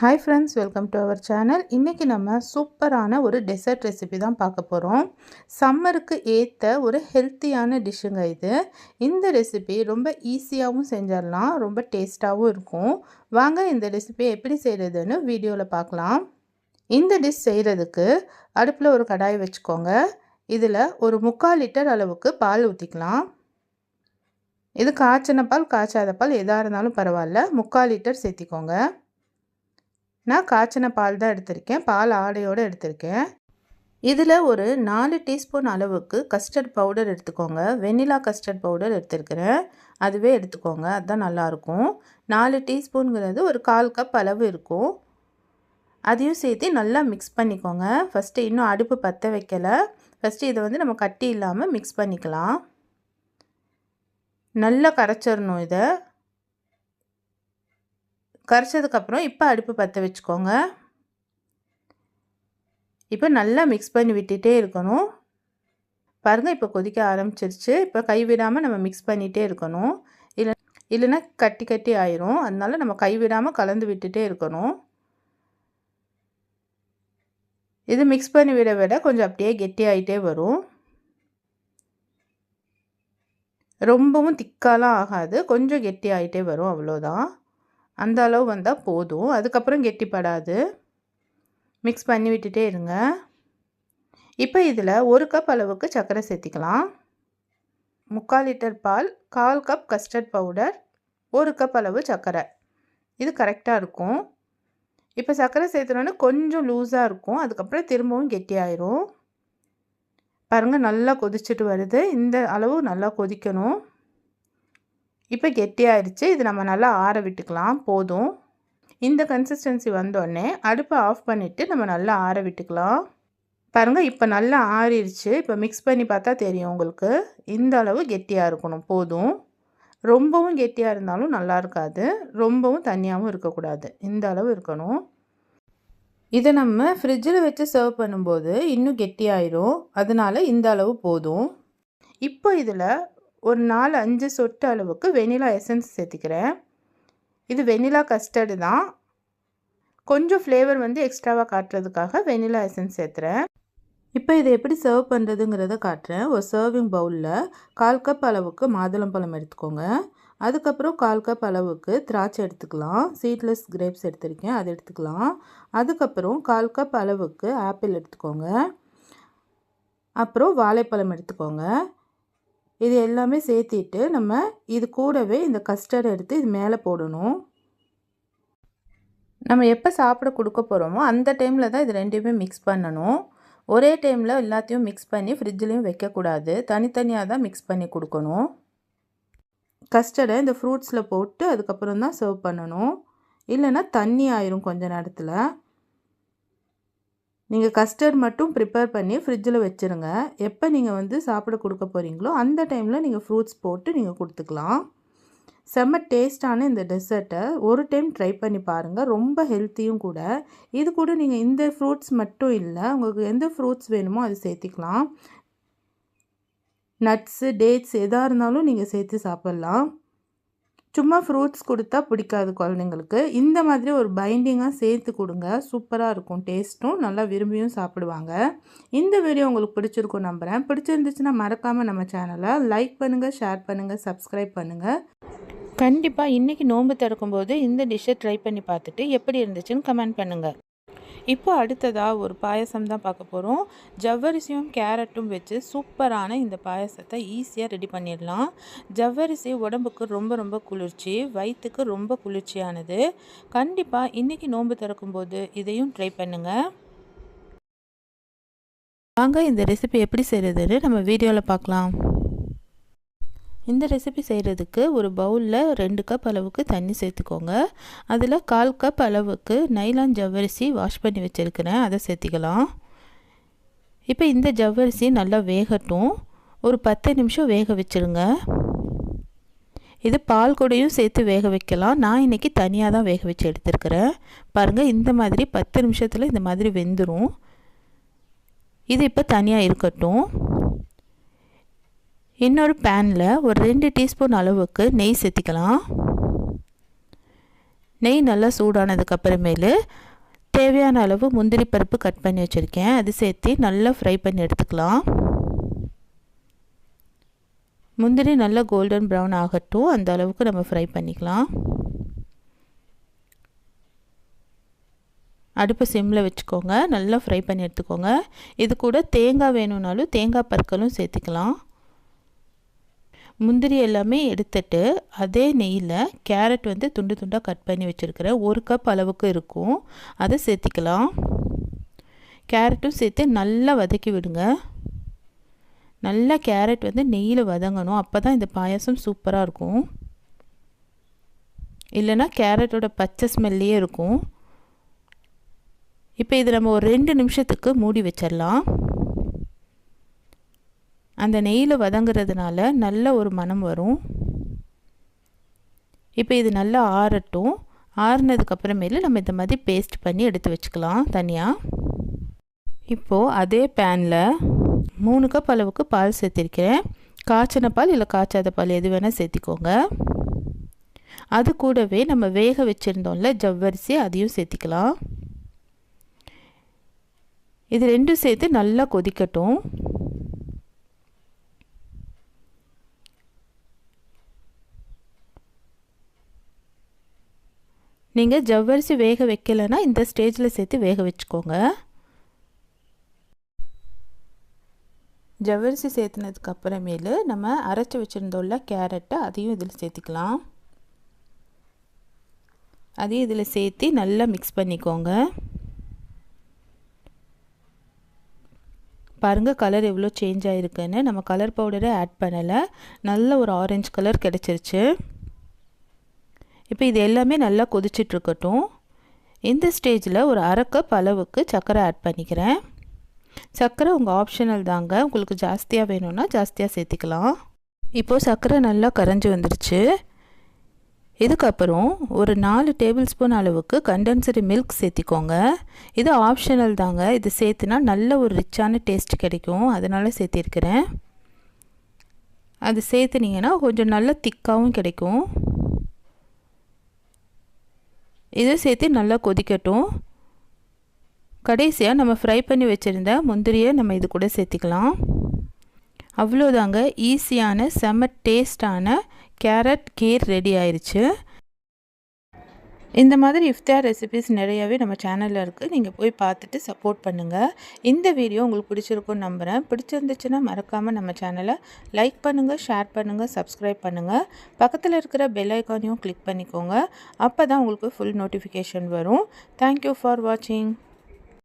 Hi friends welcome to our channel இன்றைக்கி நம்ம சூப்பரான ஒரு டெசர்ட் ரெசிபி தான் பார்க்க போகிறோம் சம்மருக்கு ஏற்ற ஒரு ஹெல்த்தியான டிஷ்ஷுங்க இது. இந்த ரெசிபி ரொம்ப ஈஸியாகவும் செஞ்சிடலாம் ரொம்ப டேஸ்ட்டாகவும் இருக்கும். வாங்க இந்த ரெசிபியை எப்படி செய்கிறதுன்னு வீடியோவில் பார்க்கலாம். இந்த டிஷ் செய்கிறதுக்கு அடுப்பில் ஒரு கடாய் வச்சுக்கோங்க. இதில் ஒரு முக்கால் லிட்டர் அளவுக்கு பால் ஊற்றிக்கலாம் இது காய்ச்சின பால் காய்ச்சாத பால் எதாக இருந்தாலும் பரவாயில்ல. முக்கால் லிட்டர் சேர்த்திக்கோங்க. நான் காய்ச்சின பால் தான் எடுத்திருக்கேன். பால் ஆடையோடு எடுத்திருக்கேன். இதில் ஒரு நாலு டீஸ்பூன் அளவுக்கு கஸ்டர்ட் பவுடர் எடுத்துக்கோங்க. வெண்ணிலா கஸ்டர்ட் பவுடர் எடுத்துருக்கிறேன். அதுவே எடுத்துக்கோங்க. அதுதான் நல்லாயிருக்கும். நாலு டீஸ்பூனுங்கிறது ஒரு கால் கப் அளவு இருக்கும். அதையும் சேர்த்து நல்லா மிக்ஸ் பண்ணிக்கோங்க. ஃபஸ்ட்டு இன்னும் அடுப்பு பற்ற வைக்கலை. ஃபஸ்ட்டு இதை வந்து நம்ம கட்டி இல்லாமல் மிக்ஸ் பண்ணிக்கலாம். நல்லா கரைச்சிடணும் இதை. கரைச்சதுக்கப்புறம் இப்போ அடுப்பு பற்ற வச்சுக்கோங்க. இப்போ நல்லா மிக்ஸ் பண்ணி விட்டுட்டே இருக்கணும். பாருங்கள் இப்போ கொதிக்க ஆரம்பிச்சிருச்சு. இப்போ கைவிடாமல் நம்ம மிக்ஸ் பண்ணிகிட்டே இருக்கணும். இல்லை இல்லைன்னா கட்டி கட்டி ஆயிரும். அதனால நம்ம கைவிடாமல் கலந்து விட்டுட்டே இருக்கணும். இது மிக்ஸ் பண்ணி விட விட கொஞ்சம் அப்படியே கெட்டி ஆகிட்டே வரும். ரொம்பவும் திக்காலாம் ஆகாது. கொஞ்சம் கெட்டி ஆகிட்டே வரும். அவ்வளோதான் அந்த அளவு வந்தால் போதும். அதுக்கப்புறம் கெட்டிப்படாது. மிக்ஸ் பண்ணி விட்டுட்டே இருங்க. இப்போ இதில் ஒரு கப் அளவுக்கு சர்க்கரை சேர்த்திக்கலாம். முக்கால் லிட்டர் பால் கால் கப் கஸ்டர்ட் பவுடர் ஒரு கப் அளவு சர்க்கரை. இது கரெக்டாக இருக்கும். இப்போ சர்க்கரை சேர்த்துனோன்னே கொஞ்சம் லூஸாக இருக்கும். அதுக்கப்புறம் திரும்பவும் கெட்டியாயிரும். பாருங்கள் நல்லா கொதிச்சுட்டு வருது. இந்த அளவு நல்லா கொதிக்கணும். இப்போ கெட்டியாயிடுச்சு இது நம்ம நல்லா ஆற விட்டுக்கலாம். போதும். இந்த கன்சிஸ்டன்சி வந்தோடனே அடுப்பை ஆஃப் பண்ணிவிட்டு நம்ம நல்லா ஆற விட்டுக்கலாம். பாருங்கள் இப்போ நல்லா ஆறிடுச்சு இப்போ மிக்ஸ் பண்ணி பார்த்தா தெரியும் உங்களுக்கு. இந்த அளவு கெட்டியாக இருக்கணும். போதும். ரொம்பவும் கெட்டியாக இருந்தாலும் நல்லா இருக்காது. ரொம்பவும் தண்ணியாகவும் இருக்கக்கூடாது. இந்த அளவு இருக்கணும். இதை நம்ம ஃப்ரிட்ஜில் வச்சு சர்வ் பண்ணும்போது இன்னும் கெட்டியாயிரும். அதனால் இந்த அளவு போதும். இப்போ இதில் ஒரு நாலு அஞ்சு சொட்டு அளவுக்கு வெனிலா எசன்ஸ் சேர்த்துக்கிறேன். இது வெனிலா கஸ்டர்டு தான். கொஞ்சம் ஃப்ளேவர் வந்து எக்ஸ்ட்ராவாக காட்டுறதுக்காக வெனிலா எசன்ஸ் சேர்த்துறேன். இப்போ இதை எப்படி சர்வ் பண்ணுறதுங்கிறத காட்டுறேன். ஒரு சர்விங் பவுலில் கால் கப் அளவுக்கு மாதுளம்பழம் எடுத்துக்கோங்க. அதுக்கப்புறம் கால் கப் அளவுக்கு திராட்சை எடுத்துக்கலாம். சீட்லெஸ் கிரேப்ஸ் எடுத்திருக்கேன் அது எடுத்துக்கலாம். அதுக்கப்புறம் கால் கப் அளவுக்கு ஆப்பிள் எடுத்துக்கோங்க. அப்புறம் வாழைப்பழம் எடுத்துக்கோங்க. இது எல்லாமே சேர்த்திட்டு நம்ம இது கூடவே இந்த கஸ்டர்ட் எடுத்து இது மேலே போடணும். நம்ம எப்போ சாப்பிட கொடுக்க போகிறோமோ அந்த டைமில் தான் இது ரெண்டையுமே மிக்ஸ் பண்ணணும். ஒரே டைமில் எல்லாத்தையும் மிக்ஸ் பண்ணி ஃப்ரிட்ஜ்லேயும் வைக்கக்கூடாது. தனித்தனியாக தான் மிக்ஸ் பண்ணி கொடுக்கணும். கஸ்டர்டை இந்த ஃப்ரூட்ஸில் போட்டு அதுக்கப்புறம் தான் சர்வ் பண்ணணும். இல்லைன்னா தண்ணி ஆயிரும் கொஞ்ச நேரத்தில். நீங்கள் கஸ்டர்ட் மட்டும் ப்ரிப்பேர் பண்ணி ஃப்ரிட்ஜில் வச்சுருங்க. எப்போ நீங்கள் வந்து சாப்பிட கொடுக்க போகிறீங்களோ அந்த டைமில் நீங்கள் ஃப்ரூட்ஸ் போட்டு நீங்கள் கொடுத்துக்கலாம். செம்ம டேஸ்டான இந்த டெசர்ட்டை ஒரு டைம் ட்ரை பண்ணி பாருங்கள் ரொம்ப ஹெல்த்தியும் கூட. இது கூட நீங்கள் இந்த ஃப்ரூட்ஸ் மட்டும் இல்லை உங்களுக்கு எந்த ஃப்ரூட்ஸ் வேணுமோ அது சேர்த்திக்கலாம். நட்ஸு டேட்ஸ் எதாக இருந்தாலும் நீங்கள் சேர்த்து சாப்பிட்லாம். சும்மா ஃப்ரூட்ஸ் கொடுத்தா பிடிக்காது குழந்தைங்களுக்கு. இந்த மாதிரி ஒரு பைண்டிங்காக சேர்த்து கொடுங்க. சூப்பராக இருக்கும். டேஸ்ட்டும் நல்லா விரும்பியும் சாப்பிடுவாங்க. இந்த வீடியோ உங்களுக்கு பிடிச்சிருக்கும் நம்புகிறேன் பிடிச்சிருந்துச்சுன்னா மறக்காமல் நம்ம சேனலை லைக் பண்ணுங்கள் ஷேர் பண்ணுங்கள் சப்ஸ்கிரைப் பண்ணுங்கள் கண்டிப்பாக இன்றைக்கி நோன்பு திறக்கும்போது இந்த டிஷ்ஷை ட்ரை பண்ணி பார்த்துட்டு எப்படி இருந்துச்சுன்னு கமெண்ட் பண்ணுங்கள் இப்போ அடுத்ததாக ஒரு பாயசம் தான் பார்க்க போகிறோம் ஜவ்வரிசியும் கேரட்டும் வச்சு சூப்பரான இந்த பாயசத்தை ஈஸியாக ரெடி பண்ணிடலாம். ஜவ்வரிசி உடம்புக்கு ரொம்ப ரொம்ப குளிர்ச்சி வயிற்றுக்கு ரொம்ப குளிர்ச்சியானது. கண்டிப்பாக இன்றைக்கி நோன்பு திறக்கும்போது இதையும் ட்ரை பண்ணுங்கள் வாங்க இந்த ரெசிபி எப்படி செய்கிறதுன்னு நம்ம வீடியோவில் பார்க்கலாம். இந்த ரெசிபி செய்கிறதுக்கு ஒரு பவுலில் ரெண்டு கப் அளவுக்கு தண்ணி சேர்த்துக்கோங்க. அதில் கால் கப் அளவுக்கு நைலான் ஜவ்வரிசி வாஷ் பண்ணி வச்சுருக்கிறேன். அதை சேர்த்திக்கலாம். இப்போ இந்த ஜவ்வரிசி நல்லா வேகட்டும். ஒரு பத்து நிமிஷம் வேக வச்சுருங்க. இது பால் கூடையும் சேர்த்து வேக வைக்கலாம். நான் இன்றைக்கி தனியாக தான் வேக வச்சு எடுத்துருக்கிறேன். பாருங்கள் இந்த மாதிரி பத்து நிமிஷத்தில் இந்த மாதிரி வெந்துடும் இது இப்போ தனியாக இருக்கட்டும். இன்னொரு பேனில் ஒரு ரெண்டு டீஸ்பூன் அளவுக்கு நெய் சேர்த்திக்கலாம். நெய் நல்லா சூடானதுக்கப்புறமேலு தேவையான அளவு முந்திரி பருப்பு கட் பண்ணி வச்சுருக்கேன். அது சேர்த்து நல்லா ஃப்ரை பண்ணி எடுத்துக்கலாம். முந்திரி நல்லா கோல்டன் ப்ரௌன் ஆகட்டும். அந்த அளவுக்கு நம்ம ஃப்ரை பண்ணிக்கலாம். அடுப்பை சிம்மில் வச்சுக்கோங்க. நல்லா ஃப்ரை பண்ணி எடுத்துக்கோங்க. இது கூட தேங்காய் வேணும்னாலும் தேங்காய் பற்களும் சேர்த்துக்கலாம். முந்திரி எல்லாமே எடுத்துட்டு அதே நெய்யில் கேரட் வந்து துண்டு துண்டாக கட் பண்ணி வச்சுருக்கிறேன் ஒரு கப் அளவுக்கு இருக்கும். அதை சேர்த்திக்கலாம். கேரட்டும் சேர்த்து நல்லா வதக்கி விடுங்க. நல்லா கேரட் வந்து நெய்யில் வதங்கணும். அப்போ தான் இந்த பாயாசம் சூப்பராக இருக்கும். இல்லைன்னா கேரட்டோட பச்சை ஸ்மெல்லையே இருக்கும். இப்போ இது நம்ம ஒரு ரெண்டு நிமிஷத்துக்கு மூடி வச்சிடலாம். அந்த நெய்யில் வதங்குறதுனால நல்ல ஒரு மனம் வரும். இப்போ இது நல்லா ஆறட்டும். ஆறுனதுக்கப்புறமேல நம்ம இந்த மாதிரி பேஸ்ட் பண்ணி எடுத்து வச்சுக்கலாம் தனியாக இப்போது அதே பேனில் மூணு கப் அளவுக்கு பால் சேர்த்திருக்கிறேன். காய்ச்சின பால் இல்லை காய்ச்சாத பால் எது வேணால் சேர்த்திக்கோங்க. அது கூடவே நம்ம வேக வச்சுருந்தோம்ல ஜவ்வரிசி அதையும் சேர்த்திக்கலாம். இது ரெண்டும் சேர்த்து நல்லா கொதிக்கட்டும். நீங்கள் ஜவ்வரிசி வேக வைக்கலைன்னா இந்த ஸ்டேஜில் சேர்த்து வேக வச்சுக்கோங்க. ஜவ்வரிசி சேர்த்துனதுக்கு அப்புறமேலு நம்ம அரைச்சி வச்சுருந்தோம்ல கேரட்டை அதையும் இதில் சேர்த்துக்கலாம். அதையும் இதில் சேர்த்து நல்லா மிக்ஸ் பண்ணிக்கோங்க. பாருங்கள் கலர் எவ்வளோ சேஞ்ச் ஆகிருக்குன்னு நம்ம கலர் பவுடரை ஆட் பண்ணலை. நல்ல ஒரு ஆரஞ்சு கலர் கிடச்சிருச்சு. இப்போ இது எல்லாமே நல்லா கொதிச்சிட்ருக்கட்டும். இந்த ஸ்டேஜில் ஒரு அரை கப் அளவுக்கு சர்க்கரை ஆட் பண்ணிக்கிறேன். சர்க்கரை உங்கள் ஆப்ஷனல் தாங்க. உங்களுக்கு ஜாஸ்தியாக வேணும்னா ஜாஸ்தியாக சேர்த்திக்கலாம். இப்போது சர்க்கரை நல்லா கரைஞ்சி வந்துருச்சு. இதுக்கப்புறம் ஒரு நாலு டேபிள் ஸ்பூன் அளவுக்கு கண்டென்சரி மில்க் சேர்த்திக்கோங்க. இது ஆப்ஷனல் தாங்க. இது சேர்த்துனா நல்ல ஒரு ரிச்சான டேஸ்ட் கிடைக்கும். அதனால் சேர்த்திருக்கிறேன். அது சேர்த்துனீங்கன்னா கொஞ்சம் நல்ல திக்காகவும் கிடைக்கும். இதை சேர்த்து நல்லா கொதிக்கட்டும். கடைசியாக நம்ம ஃப்ரை பண்ணி வச்சுருந்த முந்திரியை நம்ம இது கூட சேர்த்திக்கலாம். அவ்வளோதாங்க ஈஸியான செம்ம டேஸ்டான கேரட் கீர் ரெடி ஆயிடுச்சு இந்த மாதிரி இஃப்தார் ரெசிபிஸ் நிறையவே நம்ம சேனலில் இருக்குது நீங்கள் போய் பார்த்துட்டு சப்போர்ட் பண்ணுங்கள் இந்த வீடியோ உங்களுக்கு பிடிச்சிருக்குன்னு நம்புகிறேன் பிடிச்சிருந்துச்சுன்னா மறக்காமல் நம்ம சேனலை லைக் பண்ணுங்கள் ஷேர் பண்ணுங்கள் சப்ஸ்கிரைப் பண்ணுங்கள் பக்கத்தில் இருக்கிற பெல் ஐக்கானையும் கிளிக் பண்ணிக்கோங்க. அப்போ தான் உங்களுக்கு ஃபுல் நோட்டிஃபிகேஷன் வரும். தேங்க்யூ ஃபார் வாட்சிங்